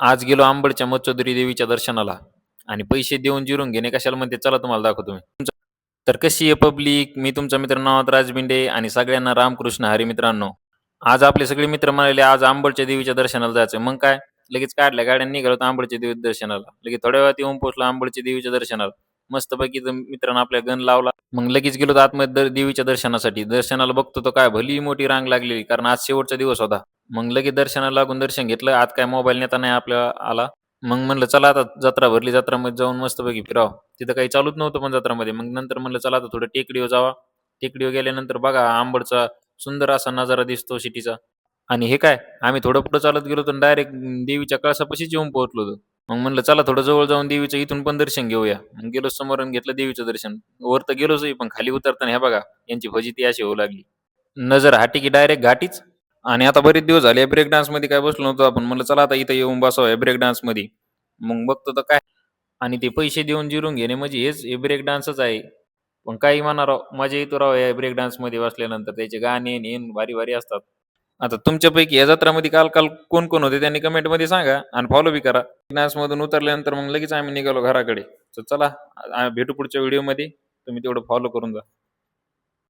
आज गेलो आंबडच्या मच्छोदरी देवीच्या दर्शनाला आणि पैसे देऊन जिरून घेणे कशाला म्हणते? चला तुम्हाला दाखवतो मी. तर कशी आहे पब्लिक? मी तुमचा मित्र नावात राजबिंडे आणि सगळ्यांना रामकृष्ण हरी मित्रांनो. आज आपले सगळे मित्र म्हणाले आज आंबडच्या देवीच्या दर्शनाला जायचं मग काय? लगेच काढल्या गाड्या निघालो तर आंबडच्या देवी दर्शनाला. लगेच थोड्या वेळात येऊन पोहोचलो आंबडच्या देवीच्या दर्शनाला. मस्तपैकी तर मित्रांनो आपल्या गण लावला. मग लगेच गेलो तर आतमध्ये देवीच्या दर्शनासाठी. दर्शनाला बघतो तो काय भली मोठी रांग लागलेली कारण आज शेवटचा दिवस होता. मग लगेच दर्शनाला लागून दर्शन घेतलं. आत काय मोबाईल नेता नाही आपल्या आला. मग म्हणलं चला आता जत्रा भरली. जत्रामध्ये जाऊन मस्तपैकी फिराव. तिथं काही चालूच नव्हतं पण जत्रामध्ये. मग नंतर म्हणलं चला आता थोडं टेकडीवर जावा. टेकडीवर गेल्यानंतर बघा आंबडचा सुंदर असा नजारा दिसतो सिटीचा. आणि हे काय? आम्ही थोडं पुढं चालत गेलो तर डायरेक्ट देवीच्या कळसापाशीच येऊन पोहोचलो होतो. मग म्हणलं चला थोडं जवळ जाऊन देवीचं इथून पण दर्शन घेऊया. मग गेलो समोर आणि घेतलं देवीचं दर्शन. वर तर गेलोच पण खाली उतरताना ह्या बघा यांची फजिती अशी होऊ लागली. नजर हाटी की डायरेक्ट घाटीच? आणि आता बरेच दिवस झाले ब्रेक डान्समध्ये काय बसलो नव्हतो आपण. म्हणलं चला आता इथं येऊन बसावं ब्रेक डान्समध्ये. मग बघतो तर काय. आणि ते पैसे देऊन जिरून घेणे म्हणजे हेच हे ब्रेक डान्सच आहे. पण काही म्हणा राव मजा येतो राव या ब्रेक डान्समध्ये बसल्यानंतर. त्याचे गाणे नेन भारी भारी असतात. आता तुमच्यापैकी या जत्रामध्ये काल काल कोण कोण होते त्यांनी कमेंटमध्ये सांगा आणि फॉलो बी करा. डान्स मधून उतरल्यानंतर मग लगेच आम्ही निघालो घराकडे. तर चला भेटू पुढच्या व्हिडिओमध्ये. तुम्ही तेवढं फॉलो करून जा.